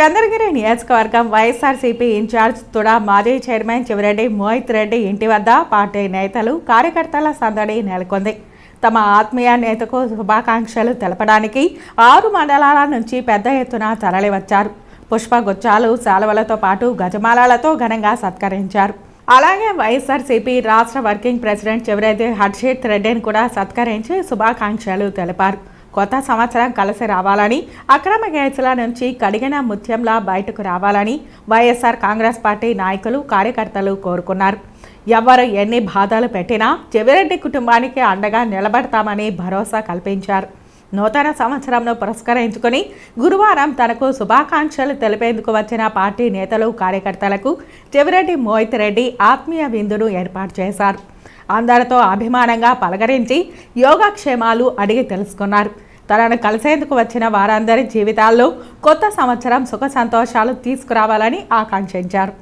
చంద్రగిరి నియోజకవర్గం వైఎస్ఆర్సీపీ ఇన్ఛార్జ్ తుడా మాజీ చైర్మన్ చివరెడ్డి మోహిత్ రెడ్డి ఇంటి వద్ద పార్టీ నేతలు కార్యకర్తల సందడి నెలకొంది. తమ ఆత్మీయ నేతకు శుభాకాంక్షలు తెలపడానికి ఆరు మండలాల నుంచి పెద్ద ఎత్తున తరలివచ్చారు. పుష్పగుచ్చాలు శాలువలతో పాటు గజమాలతో ఘనంగా సత్కరించారు. అలాగే వైఎస్ఆర్సీపీ రాష్ట్ర వర్కింగ్ ప్రెసిడెంట్ చివరెడ్డి హర్షిత్ రెడ్డిని కూడా సత్కరించి శుభాకాంక్షలు తెలిపారు. కొత్త సంవత్సరం కలిసి రావాలని అక్రమ కేసుల నుంచి కడిగిన ముత్యంలా బయటకు రావాలని వైఎస్ఆర్ కాంగ్రెస్ పార్టీ నాయకులు కార్యకర్తలు కోరుకున్నారు. ఎవరు ఎన్ని బాధలు పెట్టినా చెవిరెడ్డి కుటుంబానికి అండగా నిలబడతామని భరోసా కల్పించారు. నూతన సంవత్సరంను పురస్కరించుకొని గురువారం తనకు శుభాకాంక్షలు తెలిపేందుకు వచ్చిన పార్టీ నేతలు కార్యకర్తలకు చెవిరెడ్డి మోహిత్ రెడ్డి ఆత్మీయ విందును ఏర్పాటు చేశారు. అందరితో అభిమానంగా పలకరించి యోగక్షేమాలు అడిగి తెలుసుకున్నారు. తనను కలిసేందుకు వచ్చిన వారందరి జీవితాల్లో కొత్త సంవత్సరం సుఖ సంతోషాలు తీసుకురావాలని ఆకాంక్షించారు.